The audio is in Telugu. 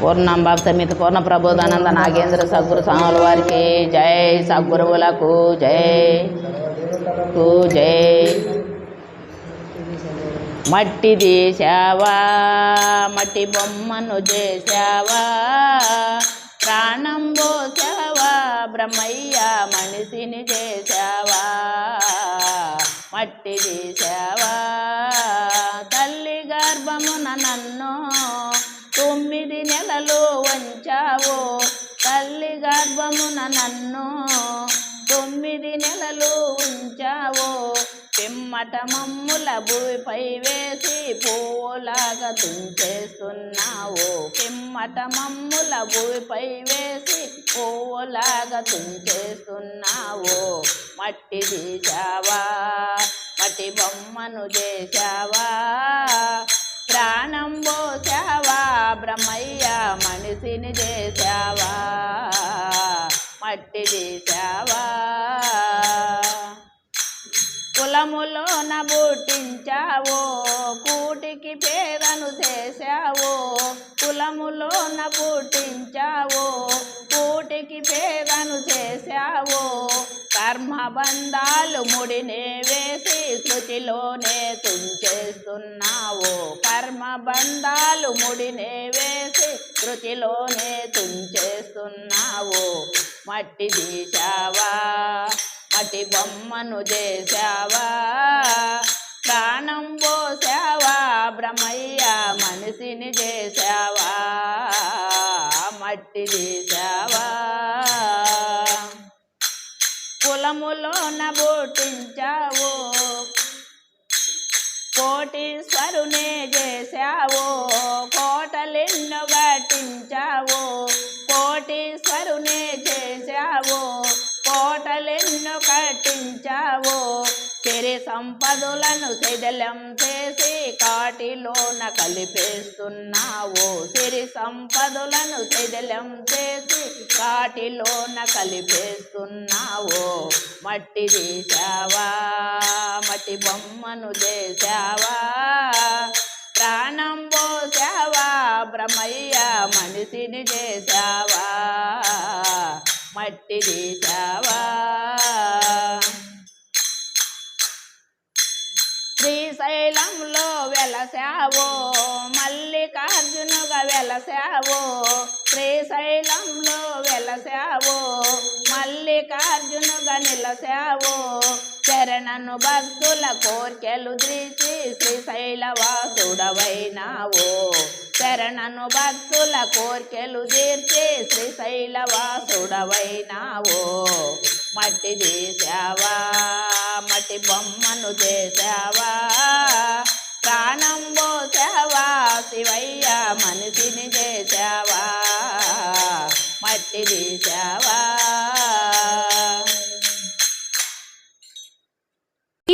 పూర్ణంబాబ సమితి పూర్ణ ప్రబోధానంద నాగేంద్ర సద్గురు స్వాముల వారికి జై సద్గురువులకు జై. కు జై. మట్టి తీసావా మట్టి బొమ్మను చేసావా ప్రాణం పోసావా బ్రహ్మయ్య మనిషిని చేసావా మట్టి తీసావా తల్లి గర్భమున నన్ను తొమ్మిది నెలలు వంచావో తల్లి గర్భమున నన్ను. తొమ్మిది నెలలు ఉంచావో పిమ్మట మమ్ముల భూమిపై వేసి పువ్వులాగా తుంచేస్తున్నావు. పిమ్మట మమ్ముల భూమిపై వేసి పువ్వులాగా తుంచేస్తున్నావు. మట్టి తీసావా మట్టి బొమ్మను చేశావా? ప్రాణం పోసావా బ్రహ్మయ్య మనిషిని చేశావా? మట్టి చేశావా కులములోన పుట్టించావో? కూటికి పేదను చేశావో? కులములోన పుట్టించావో? కూటికి పేదను చేశావో? కర్మబంధాలు ముడినే వేసి శృతిలోనే తుంచేస్తున్నావో? కర్మబంధాలు ముడినే శృతిలోనే తుంచేస్తున్నావు. మట్టి తీశావా? మట్టి బొమ్మను చేశావా? ప్రాణం పోసావా బ్రహ్మయ్య మనిషిని చేశావా? మట్టి తీశావా? కులములోన బోటించావు కోటీశ్వరునే చేశావో కోటలెన్నో గట్టించావు కోటీశ్వరునే చేశావో కోటలెన్నో కట్టించావో సిరి సంపదలను శిథిలం చేసి కాటిలోన కలిపేస్తున్నావు సిరి సంపదలను శిథిలం చేసి కాటిలోన కలిపేస్తున్నావు మట్టి తీసావా మట్టి బొమ్మను చేశావా? ప్రాణం పోసావా బ్రహ్మయ్య మనిషిని చేశావా? మట్టి చేశావా శ్రీశైలంలో వెలసావో మల్లికార్జునుగా వెలసావో శ్రీశైలంలో వెలసావో మల్లికార్జునుగా నిలసావో శరణను భక్తుల కోర్కెలు తీర్చి శ్రీశైలవాసుడవైనావో శరణను భక్తుల కోర్కెలు తీర్చి శ్రీశైలవాసుడవైనావో మట్టి తీసావా మట్టి బొమ్మను చేసావా ప్రాణం పోసావా శివయ్య మనిషిని చేసావా మట్టి తీసావా